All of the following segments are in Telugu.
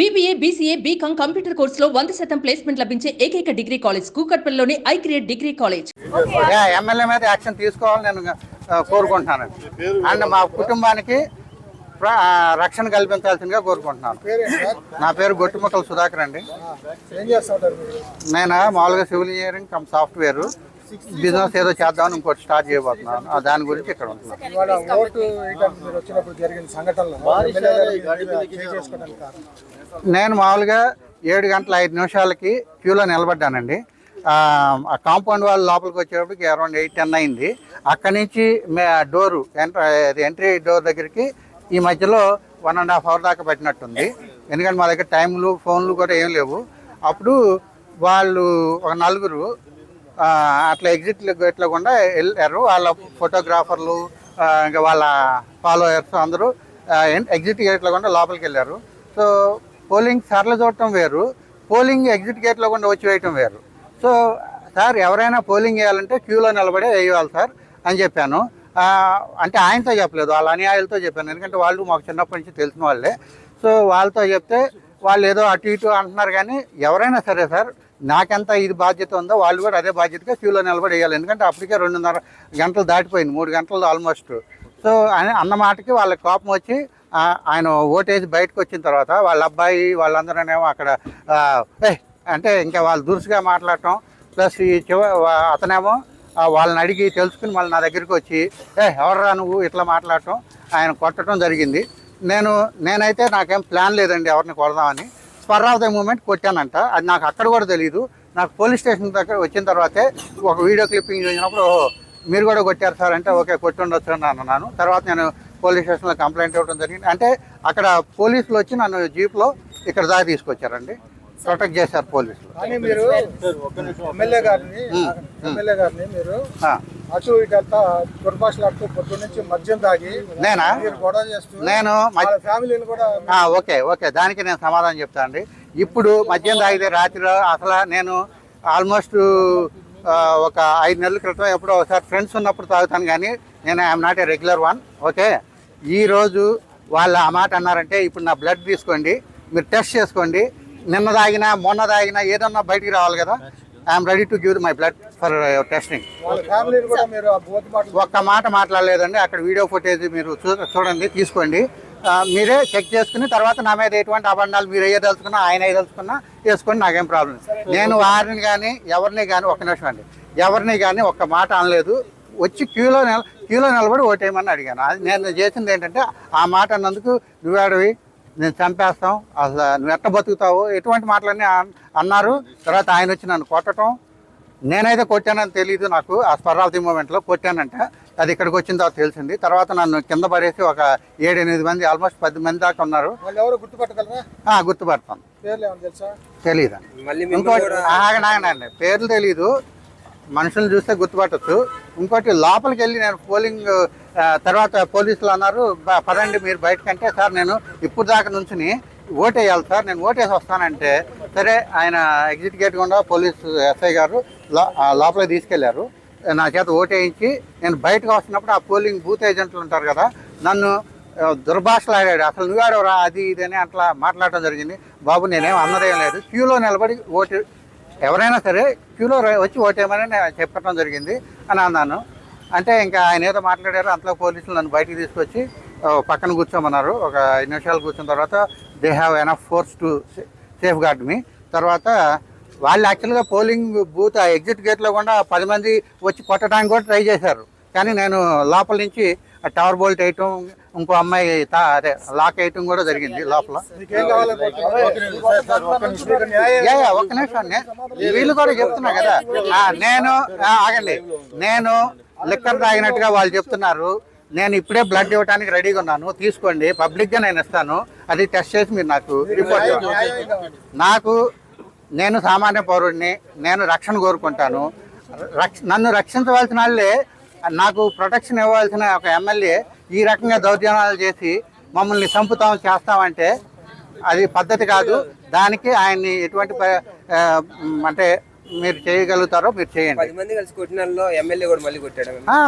బీబీఏ బీసీఏ బీకాం కంప్యూటర్ కోర్సులో వంద శాతం ప్లేస్మెంట్ లభించే ఏకైక డిగ్రీ కాలేజ్ కూకట్పల్లిలోని ఐ క్రియేట్ డిగ్రీ కాలేజ్ యా, ఎమ్మెల్యే మీద యాక్షన్ తీసుకోవాలని నేను కోరుకుంటున్నాను. అండ్ మా కుటుంబానికి రక్షణ కల్పించాల్సిందిగా కోరుకుంటున్నాను. నా పేరు గొట్టుముక్కల సుధాకర్ అండి. నేను మామూలుగా civil engineering cum software. Business ఏదో చేద్దామని ఇంకోటి స్టార్ట్ చేయబోతున్నాను. ఆ దాని గురించి ఇక్కడ ఇవాళ ఓటు మీరు వచ్చినప్పుడు జరిగిన సంఘటనలు. నేను మామూలుగా ఏడు గంటల ఐదు నిమిషాలకి క్యూలో నిలబడ్డానండి. ఆ కాంపౌండ్ వాళ్ళ లోపలికి వచ్చేటప్పటికి అరౌండ్ ఎయిట్ టెన్ అయింది. అక్కడి నుంచి మే డోరు ఎంట్రీ ఎంట్రీ డోర్ దగ్గరికి ఈ మధ్యలో వన్ అండ్ హాఫ్ అవర్ దాకా పెట్టినట్టుంది. ఎందుకంటే మా దగ్గర టైంలు ఫోన్లు కూడా ఏం లేవు. అప్పుడు వాళ్ళు ఒక నలుగురు అట్లా ఎగ్జిట్ గేట్లో కూడా వెళ్ళారు వాళ్ళ ఫోటోగ్రాఫర్లు ఇంకా వాళ్ళ ఫాలోయర్స్ అందరూ ఎగ్జిట్ గేట్లో కూడా లోపలికి వెళ్ళారు. సో పోలింగ్ సార్లు చూడటం వేరు పోలింగ్ ఎగ్జిట్ గేట్లో గుండా వచ్చి వేయటం వేరు. సో సార్ ఎవరైనా పోలింగ్ వేయాలంటే క్యూలో నిలబడే వేయాలి సార్ అని చెప్పాను. అంటే ఆయనతో చెప్పలేదు వాళ్ళ అనుయాయులతో చెప్పాను. ఎందుకంటే వాళ్ళు మాకు చిన్నప్పటి నుంచి తెలిసిన వాళ్ళే. సో వాళ్ళతో చెప్తే వాళ్ళు ఏదో అటు ఇటు అంటున్నారు కానీ ఎవరైనా సరే సార్ నాకెంత ఇది బాధ్యత ఉందో వాళ్ళు కూడా అదే బాధ్యతగా క్యూలో నిలబడి వేయాలి ఎందుకంటే అప్పటికే రెండున్నర గంటలు దాటిపోయింది మూడు గంటలు ఆల్మోస్ట్. సో అని అన్న మాటకి వాళ్ళకి కోపం వచ్చి ఆయన ఓటేసి బయటకు వచ్చిన తర్వాత వాళ్ళ అబ్బాయి వాళ్ళందరూనేమో అక్కడ ఏ అంటే ఇంకా వాళ్ళు దురుసుగా మాట్లాడటం ప్లస్ ఈ చివ అతనేమో వాళ్ళని అడిగి తెలుసుకుని మళ్ళీ నా దగ్గరికి వచ్చి ఏ ఎవర్రా నువ్వు? ఇట్లా మాట్లాడటం ఆయన కొట్టడం జరిగింది. నేను నేనైతే నాకేం ప్లాన్ లేదండి ఎవరిని కొడదామని. స్పర్ ఆఫ్ ద మూమెంట్ కొట్టానంట. అది నాకు అక్కడ కూడా తెలియదు నాకు పోలీస్ స్టేషన్ దగ్గర వచ్చిన తర్వాతే ఒక వీడియో క్లిప్పింగ్ చూసినప్పుడు మీరు కూడా కొట్టారు సార్ అంటే ఓకే కొట్టి ఉండొచ్చు అని అన్నాను. తర్వాత నేను పోలీస్ స్టేషన్లో కంప్లైంట్ ఇవ్వడం జరిగింది. అంటే అక్కడ పోలీసులు వచ్చి నన్ను జీప్లో ఇక్కడ దాకా తీసుకొచ్చారండి. ప్రొటెక్ట్ చేశారు పోలీసులు. కానీ మీరు ఎమ్మెల్యే గారిని ఎమ్మెల్యే గారిని మీరు అటు ఇటు అంతా దుర్భాషలాడుతూ పొద్దు నుంచి మద్యం తాగి నేనా? గొడవ చేస్తూ నేను ఫ్యామిలీని కూడా ఓకే ఓకే. దానికి నేను సమాధానం చెప్తాను అండి. ఇప్పుడు మద్యం తాగితే రాత్రిలో అసలు నేను ఆల్మోస్ట్ ఒక ఐదు నెలల క్రితం ఎప్పుడో ఒకసారి ఫ్రెండ్స్ ఉన్నప్పుడు తాగుతాను కానీ నేను I'm not a regular one okay? ఈరోజు వాళ్ళు ఆ మాట అన్నారంటే ఇప్పుడు నా బ్లడ్ తీసుకోండి మీరు టెస్ట్ చేసుకోండి నిన్న తాగినా మొన్న తాగినా ఏదన్నా బయటికి రావాలి కదా. I'm ready to give my blood for testing ఒక్క మాట మాట్లాడలేదండి. అక్కడ వీడియో ఫుటేజ్ మీరు చూ చూడండి తీసుకోండి. మీరే చెక్ చేసుకుని తర్వాత నా మీద ఎటువంటి అబండాలు మీరు వేయదలుచుకున్నా ఆయన వేయదలుచుకున్నా వేసుకొని నాకేం ప్రాబ్లం. నేను వారిని కానీ ఎవరిని కానీ ఒక్క నిమిషం అండి. ఎవరిని కానీ ఒక్క మాట అనలేదు. వచ్చి క్యూలో నిల క్యూలో నిలబడి ఓటేయమని అడిగాను. అది నేను చేసింది ఏంటంటే ఆ మాట అన్నందుకు నువ్వాడివి నేను చంపేస్తాం. అసలు నువ్వు ఎట్ట బతుకుతావు ఎటువంటి మాటలన్నీ అన్- అన్నారు. తర్వాత ఆయన వచ్చి నన్ను కొట్టడం నేనైతే కొట్టానని తెలియదు నాకు. ఆ స్పర్రావతి మూమెంట్లో కొట్టానంట. అది ఇక్కడికి వచ్చిన తర్వాత తెలిసింది. తర్వాత నన్ను కింద పడేసి ఒక ఏడు ఎనిమిది మంది ఆల్మోస్ట్ పది మంది దాకా ఉన్నారు. గుర్తుపడతాను. పేర్లు ఏమైనా తెలుసా? తెలియదు ఇంకోటి పేర్లు తెలీదు. మనుషులు చూస్తే గుర్తుపట్టచ్చు. ఇంకోటి లోపలికి వెళ్ళి నేను పోలింగ్ తర్వాత పోలీసులు అన్నారు పదండి మీరు బయటకంటే సార్ నేను ఇప్పుడు దాకా నుంచుని ఓటేయాలి సార్ నేను ఓటేసి వస్తానంటే సరే ఆయన ఎగ్జిట్ గేట్ గుండా పోలీసు ఎస్ఐ గారు లోపల లోపలికి తీసుకెళ్ళారు. నా చేత ఓటేయించి నేను బయటకు వస్తున్నప్పుడు ఆ పోలింగ్ బూత్ ఏజెంట్లు ఉంటారు కదా నన్ను దుర్భాషలాడాడు. అసలు నువ్వాడవరా అది ఇది అని అట్లా మాట్లాడటం జరిగింది. బాబు నేనేం అన్నదేం లేదు. క్యూలో నిలబడి ఓటు ఎవరైనా సరే క్యూలో వచ్చి ఓటేయమని నేను చెప్పడం జరిగింది అని అన్నాను. అంటే ఇంకా ఆయన ఏదో మాట్లాడారు అంతలో పోలీసులు నన్ను బయటికి తీసుకొచ్చి పక్కన కూర్చోమన్నారు. ఒక ఐదు నిమిషాలు కూర్చున్న తర్వాత they have enough force to safeguard me తర్వాత వాళ్ళు యాక్చువల్గా పోలింగ్ బూత్ ఆ ఎగ్జిట్ గేట్లో కూడా పది మంది వచ్చి కొట్టడానికి కూడా ట్రై చేశారు. కానీ నేను లోపల నుంచి ఆ టవర్ బోల్ట్ వేయటం ఇంకో అమ్మాయి తా- అదే లాక్ వేయటం కూడా జరిగింది లోపల. మీకేం కావాలి? మీకు న్యాయం యా, యా, ఒక్క నిమిషం. నే- వీళ్ళు కూడా చెప్తున్నా కదా. నేను ఆగండి. నేను లిక్కర్ తాగినట్టుగా వాళ్ళు చెప్తున్నారు. నేను ఇప్పుడే బ్లడ్ ఇవ్వడానికి రెడీగా ఉన్నాను. తీసుకోండి. పబ్లిక్గా నేను ఇస్తాను. అది టెస్ట్ చేసి మీరు నాకు రిపోర్ట్ నాకు నేను సామాన్య పౌరుడిని నేను రక్షణ కోరుకుంటాను. రక్ష నన్ను రక్షించవలసిన వాళ్ళే నాకు ప్రొటెక్షన్ ఇవ్వాల్సిన ఒక ఎమ్మెల్యే ఈ రకంగా దౌర్జన్యాలు చేసి మమ్మల్ని చంపుతాం చేస్తామంటే అది పద్ధతి కాదు. దానికి ఆయన్ని ఎటువంటి అంటే మీరు చేయగలుగుతారో మీరు చేయండి. పది మంది కలిసి కొట్టినలో ఎమ్మెల్యే కూడా మళ్ళీ కొట్టాడు ఆ,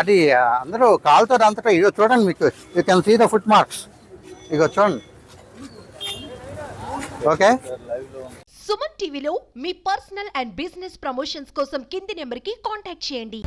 అది అందరూ కాలుతో అంతటా ఇగో చూడండి మీకు. You can see the foot marks ఇగో చూడండి. ఓకే? సుమన్ టీవీలో మీ పర్సనల్ అండ్ బిజినెస్ ప్రమోషన్స్ కోసం కింది నెంబర్కి కాంటాక్ట్ చేయండి.